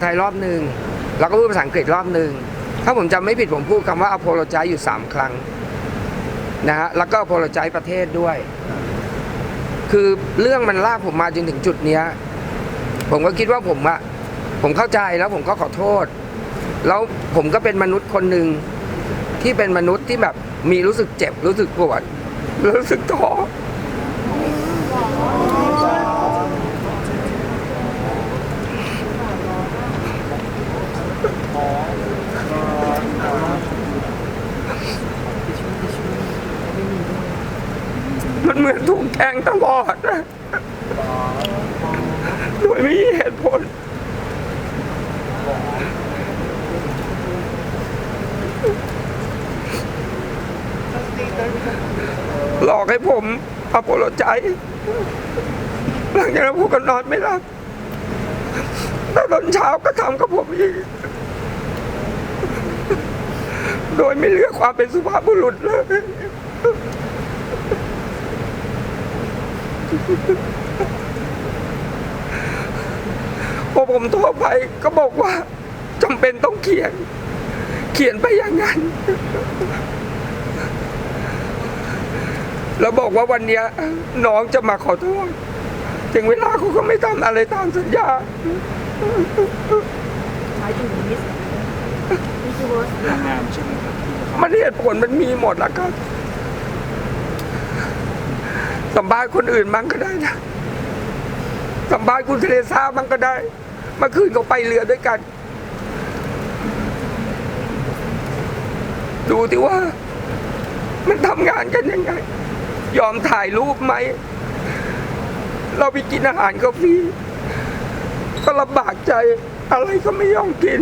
ไทยรอบหนึ่งแล้วก็พูดภาษาอังกฤษรอบหนึ่งถ้าผมจำไม่ผิดผมพูดคำว่า apologize อยู่ 3 ครั้งนะฮะแล้วก็ apologize ประเทศด้วย คือเรื่องมันลากผมมาจนถึงจุดเนี้ย ผมก็คิดว่าผมอะผมเข้าใจแล้วผมก็ขอโทษ แล้วผมก็เป็นมนุษย์คนหนึ่งที่เป็นมนุษย์ที่แบบมีรู้สึกเจ็บรู้สึกปวดรู้สึกท้อ มันเหมือนถูกแทงตลอดนะโดยไม่มีเหตุผลหลอกให้ผมอโปโลใจ หลังจากนั้นผมก็นอนไม่หลับแล้วตอนเช้าก็ทำกับผมอีก โดยไม่เลือกความเป็นสุภาพบุรุษเลย พอผมโทรไปก็บอกว่าจำเป็นต้องเขียน เขียนไปอย่างนั้น แล้วบอกว่าวันเนี้ยน้องจะมาขอโทษถึงเวลาเขาก็ไม่ทำอะไรตามสัญญาหมายถึงมิสมิสเวิร์สนางงามใช่ไหมครับที่จะเข้ามันเหตุผลมันมีหมดแล้วครับ สัมภาษณ์คนอื่นบ้างก็ได้นะสัมภาษณ์คุณเทเรซ่าบ้างก็ได้ เมื่อคืนเขาไปเรือด้วยกัน ดูที่ว่า มันทำงานกันยังไง ยอมถ่ายรูปไหม เราไปกินอาหารก็ฟรีก็ลำบากใจ อะไรก็ไม่ยอมกิน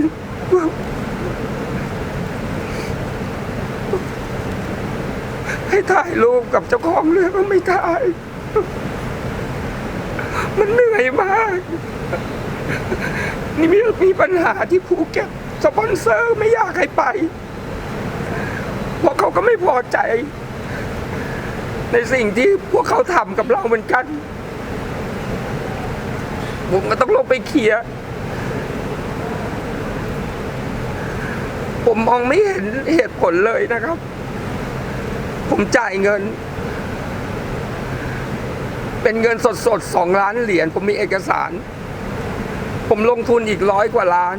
ให้ถ่ายรูปกับเจ้าของเรือก็ไม่ถ่าย มันเหนื่อยมาก นี่มีมีปัญหาที่ภูเก็ตสปอนเซอร์ไม่อยากให้ไป เพราะเขาก็ไม่พอใจ ในสิ่งที่พวกเขาทำกับเราเหมือนกัน ผมก็ต้องลงไปเคลียร์ผมมองไม่เห็นเหตุผลเลยนะครับ ผมจ่ายเงิน เป็นเงินสดสดๆสองล้านเหรียญผมมีเอกสาร ผมลงทุนอีกร้อยกว่าล้าน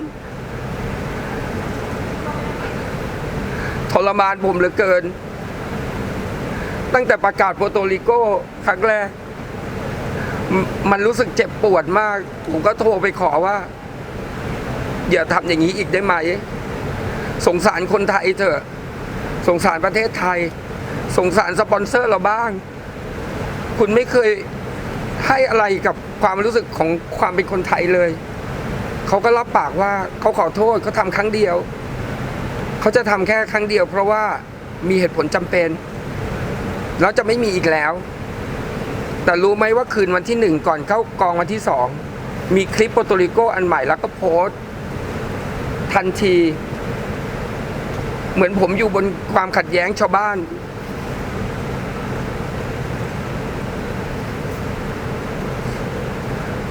ทรมานผมเหลือเกิน ตั้งแต่ประกาศโปรโตริโกครั้งแรก มันรู้สึกเจ็บปวดมาก ผมก็โทรไปขอว่า อย่าทำอย่างนี้อีกได้ไหม สงสารคนไทยเถอะ สงสารประเทศไทย สงสารสปอนเซอร์เราบ้าง คุณไม่เคยให้อะไรกับความรู้สึกของความเป็นคนไทยเลย เขาก็รับปากว่าเขาขอโทษเขาทำครั้งเดียว เขาจะทำแค่ครั้งเดียว เพราะว่ามีเหตุผลจำเป็น แล้วจะไม่มีอีกแล้ว แต่รู้ไหมว่าคืนวันที่หนึ่งก่อนเข้ากองวันที่สองมีคลิปโปรโตริโกอันใหม่แล้วก็โพสต์ ทันที เหมือนผมอยู่บนความขัดแย้งชาวบ้าน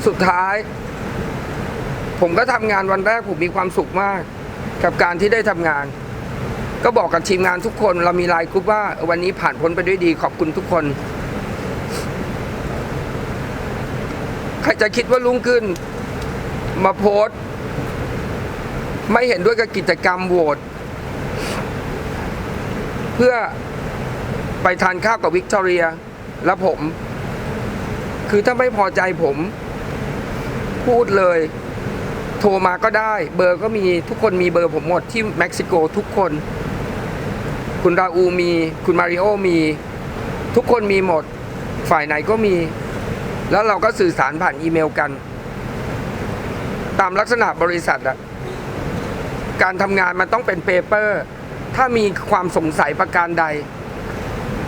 สุดท้าย ผมก็ทำงานวันแรกผมมีความสุขมาก กับการที่ได้ทำงาน ก็บอกกับทีมงานทุกคน เรามีไลน์กรุ๊ปว่า วันนี้ผ่านพ้นไปด้วยดีขอบคุณทุกคน ใครจะคิดว่าลุงขึ้น มาโพสต์ไม่เห็นด้วยกับกิจกรรมโหวตเพื่อไปทานข้าวกับวิกตอเรีย และผม คือถ้าไม่พอใจผม พูดเลย โทรมาก็ได้ เบอร์ก็มีทุกคนมีเบอร์ผมหมดที่เม็กซิโกทุกคน คุณราอูมี คุณมาริโอมี ทุกคนมีหมด ฝ่ายไหนก็มี แล้วเราก็สื่อสารผ่านอีเมลกัน ตามลักษณะบริษัทอะการทำงานมันต้องเป็นเปเปอร์ ถ้ามีความสงสัยประการใด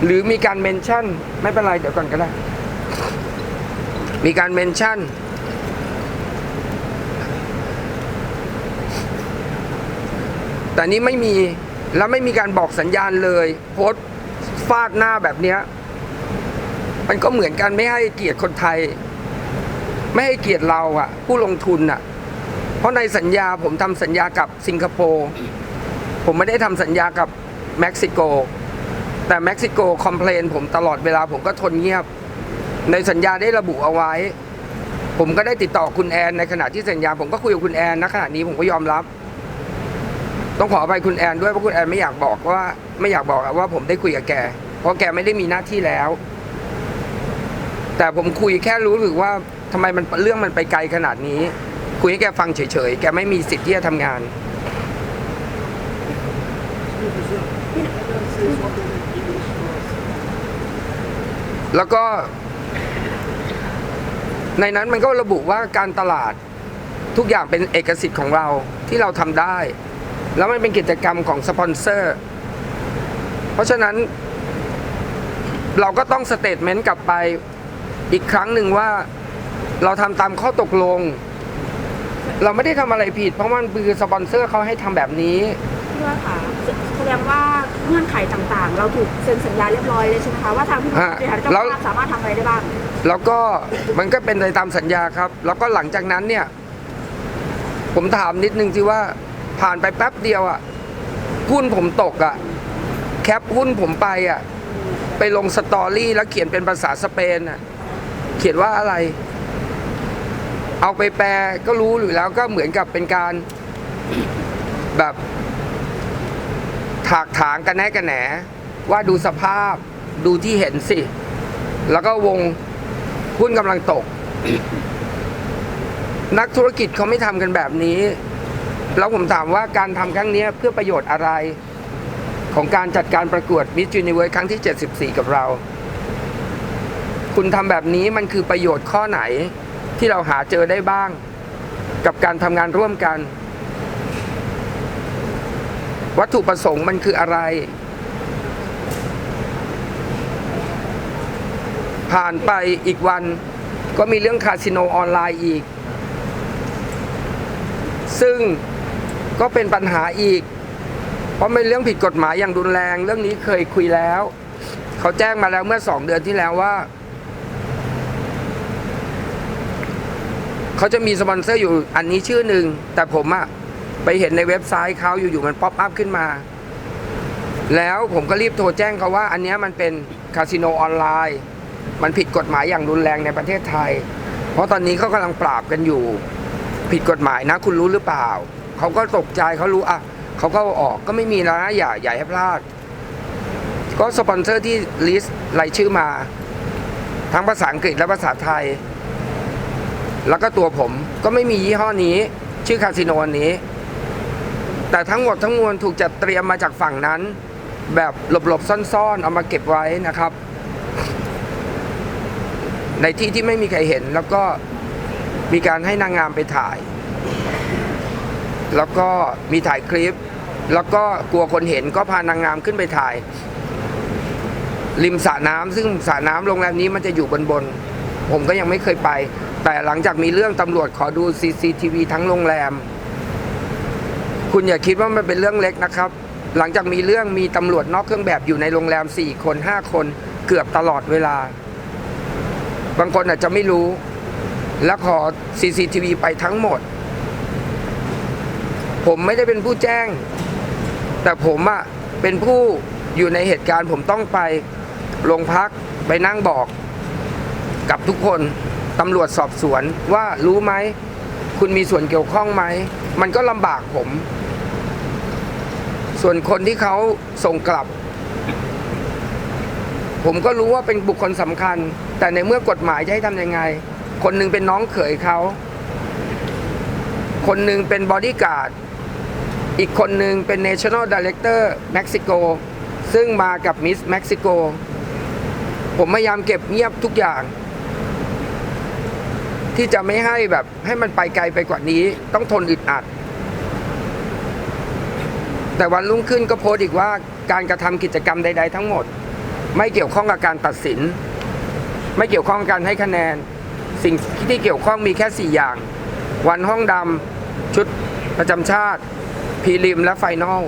หรือมีการเมนชั่น ไม่เป็นไรเดี๋ยวก่อนก็ได้ มีการเมนชั่น แต่นี้ไม่มีแล้วไม่มีการบอกสัญญาณเลย โพสฟาดหน้าแบบเนี้ยมันก็เหมือนกันไม่ให้เกียรติคนไทย ไม่ให้เกียรติเราอะผู้ลงทุนอะเพราะในสัญญาผมทำสัญญากับสิงคโปร์ผมไม่ได้ทำสัญญากับเม็กซิโก แต่เม็กซิโกคอมเพลนผมตลอดเวลาผมก็ทนเงียบ ในสัญญาได้ระบุเอาไว้ ผมก็ได้ติดต่อคุณแอนในขณะที่สัญญา ผมก็คุยกับคุณแอนณขณะนี้ผมก็ยอมรับ ต้องขออภัยคุณแอนด้วยเพราะคุณแอนไม่อยากบอกว่า ไม่อยากบอกว่าผมได้คุยกับแก เพราะแกไม่ได้มีหน้าที่แล้ว แต่ผมคุยแค่รู้สึกว่าทำไมมันเรื่องมันไปไกลขนาดนี้ คุยให้แกฟังเฉยๆ แกไม่มีสิทธิ์ที่จะทำงาน แล้วก็ ในนั้นมันก็ระบุว่าการตลาดทุกอย่างเป็นเอกสิทธิ์ของเราที่เราทำได้ แล้วมันเป็นกิจกรรมของสปอนเซอร์ เพราะฉะนั้น เราก็ต้องสเตทเมนต์กลับไปอีกครั้งหนึ่งว่าเราทำตามข้อตกลง เราไม่ได้ทำอะไรผิด เพราะมันคือสปอนเซอร์เขาให้ทำแบบนี้พี่ว่าค่ะแสดงว่าเงื่อนไขต่างๆ เราถูกเซ็นสัญญาเรียบร้อยเลยใช่ไหมคะว่าทางผู้บฮะริหารเจ้าแล้วภาพสามารถทำอะไรได้บ้าง แล้วก็มันก็เป็นไปตามสัญญาครับ แล้วก็หลังจากนั้นเนี่ย ผมถามนิดนึงสิว่า ผ่านไปแป๊บเดียวอะ่ะหุ้นผมตกอะ่ะ แคปหุ้นผมไปอะ่ะ ไปลงสตอรี่แล้วเขียนเป็นภาษาสเปนอะ เขียนว่าอะไร เอาไปแปลก็รู้อยู่แล้วก็เหมือนกับเป็นการแบบถากถางกันแน่กันแหน ว่าดูสภาพดูที่เห็นสิ แล้วก็วงหุ้นกำลังตก นักธุรกิจเขาไม่ทำกันแบบนี้ แล้วผมถามว่าการทำครั้งนี้เพื่อประโยชน์อะไร ของการจัดการประกวด Miss Universe ครั้งที่ 74 กับเรา คุณทำแบบนี้มันคือประโยชน์ข้อไหนที่เราหาเจอได้บ้าง กับการทำงานร่วมกัน วัตถุประสงค์มันคืออะไร ผ่านไปอีกวันก็มีเรื่องคาสิโนออนไลน์อีก ซึ่ง ก็เป็นปัญหาอีก เพราะเป็นเรื่องผิดกฎหมายอย่างรุนแรง เรื่องนี้เคยคุยแล้ว เขาแจ้งมาแล้วเมื่อสองเดือนที่แล้วว่าเขาจะมีสปอนเซอร์อยู่อันนี้ชื่อหนึ่งแต่ผมอะไปเห็นในเว็บไซต์เขาอยู่ๆมันป๊อปอัพขึ้นมา แล้วผมก็รีบโทรแจ้งเขาว่า อันนี้มันเป็นคาสิโนออนไลน์ มันผิดกฎหมายอย่างรุนแรงในประเทศไทย เพราะตอนนี้เขากำลังปราบกันอยู่ ผิดกฎหมายนะคุณรู้หรือเปล่า เขาก็ตกใจเขารู้อะเขาก็ออกก็ไม่มีแล้วนะอย่าอย่าให้พลาด ก็สปอนเซอร์ที่ลิสต์รายชื่อมา ทั้งภาษาอังกฤษและภาษาไทย แล้วก็ตัวผมก็ไม่มียี่ห้อนี้ ชื่อคาสิโนอันนี้ แต่ทั้งหมดทั้งมวลถูกจัดเตรียมมาจากฝั่งนั้น แบบหลบๆซ่อนๆ เอามาเก็บไว้นะครับ ในที่ที่ไม่มีใครเห็นแล้วก็มีการให้นางงามไปถ่าย แล้วก็มีถ่ายคลิป แล้วก็กลัวคนเห็นก็พานางงามขึ้นไปถ่าย ริมสระน้ำซึ่งสระน้ำโรงแรมนี้มันจะอยู่บนบน ผมก็ยังไม่เคยไป แต่หลังจากมีเรื่องตำรวจขอดู CCTV ทั้งโรงแรม คุณอย่าคิดว่ามันเป็นเรื่องเล็กนะครับ หลังจากมีเรื่องมีตำรวจนอกเครื่องแบบอยู่ในโรงแรม 4 คน 5 คนเกือบตลอดเวลา บางคนอาจจะไม่รู้ แล้วขอ CCTV ไปทั้งหมด ผมไม่ได้เป็นผู้แจ้ง แต่ผมอะเป็นผู้อยู่ในเหตุการณ์ ผมต้องไปโรงพักไปนั่งบอก กับทุกคนตำรวจสอบสวนว่ารู้ไหม คุณมีส่วนเกี่ยวข้องไหม มันก็ลำบากผม ส่วนคนที่เขาส่งกลับ ผมก็รู้ว่าเป็นบุคคลสำคัญ แต่ในเมื่อกฎหมายจะให้ทำยังไง คนหนึ่งเป็นน้องเขยเขาคนหนึ่งเป็นบอดี้การ์ด อีกคนหนึ่งเป็น National Director เม็กซิโกซึ่งมากับมิสเม็กซิโกผมพยายามเก็บเงียบทุกอย่าง ที่จะไม่ให้แบบให้มันไปไกลไปกว่านี้ ต้องทนอึดอัด แต่วันรุ่งขึ้นก็โพสต์อีกว่าการกระทำกิจกรรมใด ๆ ทั้งหมด ไม่เกี่ยวข้องกับการตัดสิน ไม่เกี่ยวข้องกับการให้คะแนน สิ่งที่เกี่ยวข้องมีแค่ 4 อย่าง วันห้องดำชุดประจำชาติ พรีลิมและไฟนอล